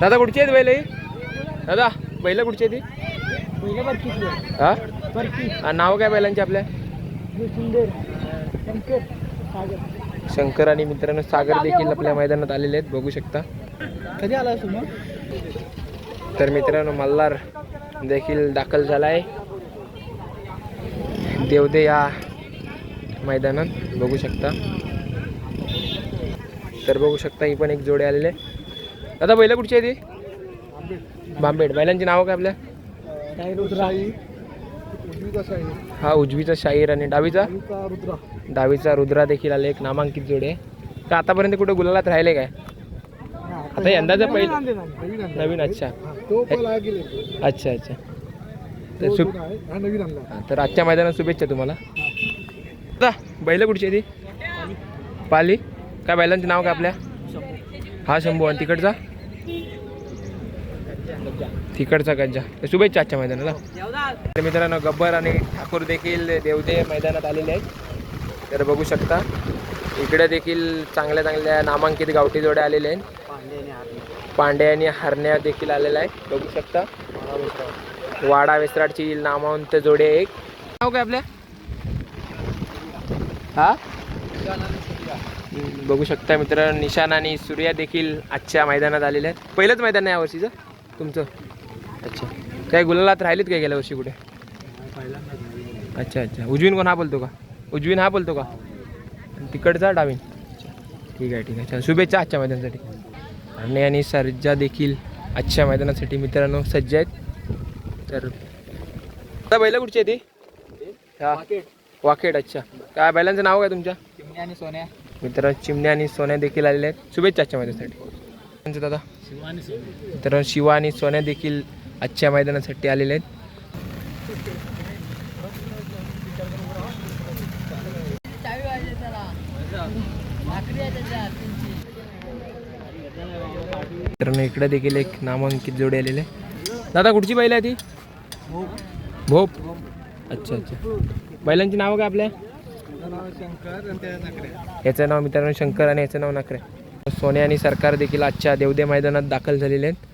दादा कुठची आहेत बैल ही? दादा बैल कुठची आहे ती हा? नाव काय बैलांचे आपल्या? सुंदर शंकर आणि मित्रांनो सागर देखील आपल्या मैदानात आलेले आहेत बघू शकता. कधी आला तर मित्रांनो मल्हार देखील दाखल झाला आहे देवदे या मैदानात बघू शकता. तर बघू शकता ही पण एक जोडे आलेले दादा बैल कुठची आहे ती? बांबेड. बैलांची नावं काय आपल्या? हा उजवीचा शाहीर आणि डावीचा? डावीचा रुद्रा. देखील आले एक नामांकित जोडे आहे. तर आतापर्यंत कुठे गुलालात राहिले काय? आता यंदाचं पहिलं नवीन अच्छा. तो पण गेले अच्छा. अच्छा तर शुभ तर आजच्या मैदानात शुभेच्छा तुम्हाला. दादा बैल कुठची आहे ती? पाली. काय बैलांचे नाव काय आपल्या? हा शंभू. आणि तिकडचा? तिकडचा गज्जा. तर शुभेच्छा आजच्या मैदानाला. तर मित्रांनो गब्बर आणि ठाकूर देखील देवदे मैदानात आलेले आहेत. तर बघू शकता इकडे देखील चांगल्या चांगल्या नामांकित गावठी जोड्या आलेल्या आहेत. पांडे आणि हरण्या देखील आलेला आहे बघू शकता. वाडा वेसराटची नामावंत जोडे एक. नाव काय आपल्या हा? बघू शकता मित्र निशान आणि सूर्या देखील आजच्या मैदानात आलेल्या आहेत. पहिलंच मैदान आहे यावर्षीचं तुमचं? अच्छा. काय गुलालात राहिलेत काय गेल्या वर्षी कुठे? अच्छा अच्छा. उजवीन कोण हा बोलतो का? उजवीन हा बोलतो का? तिकडचा डावीन? ठीक आहे ठीक आहे. छान शुभेच्छा आजच्या मैदानासाठी. आणि आणि सर्जा देखील आजच्या मैदानासाठी मित्रांनो सज्ज आहेत. तर आता बैल कुठची आहे ती? हा. वाकेट अच्छा. काय बैलांचं नाव काय तुमच्या? चिमण्या आणि सोन्या. मित्र चिमण्या आणि सोन्या देखील आलेले आहेत. शुभेच्छा आजच्या मैदानासाठी. त्यांचं दादा? मित्रांनो शिवा आणि सोन्या देखील आजच्या मैदानासाठी आलेले आहेत. मित्रांनो इकडे देखील एक नामांकित जोडी आलेली आहे. दादा कुठची बैल आहे ती? भोप. अच्छा अच्छा. बैलांची नावं काय आपल्या? याचं नाव मित्रांनो शंकर आणि याचं नाव नखरे सोने आणि सरकार देखील आजच्या देवदे मैदानात दाखल झालेले आहेत.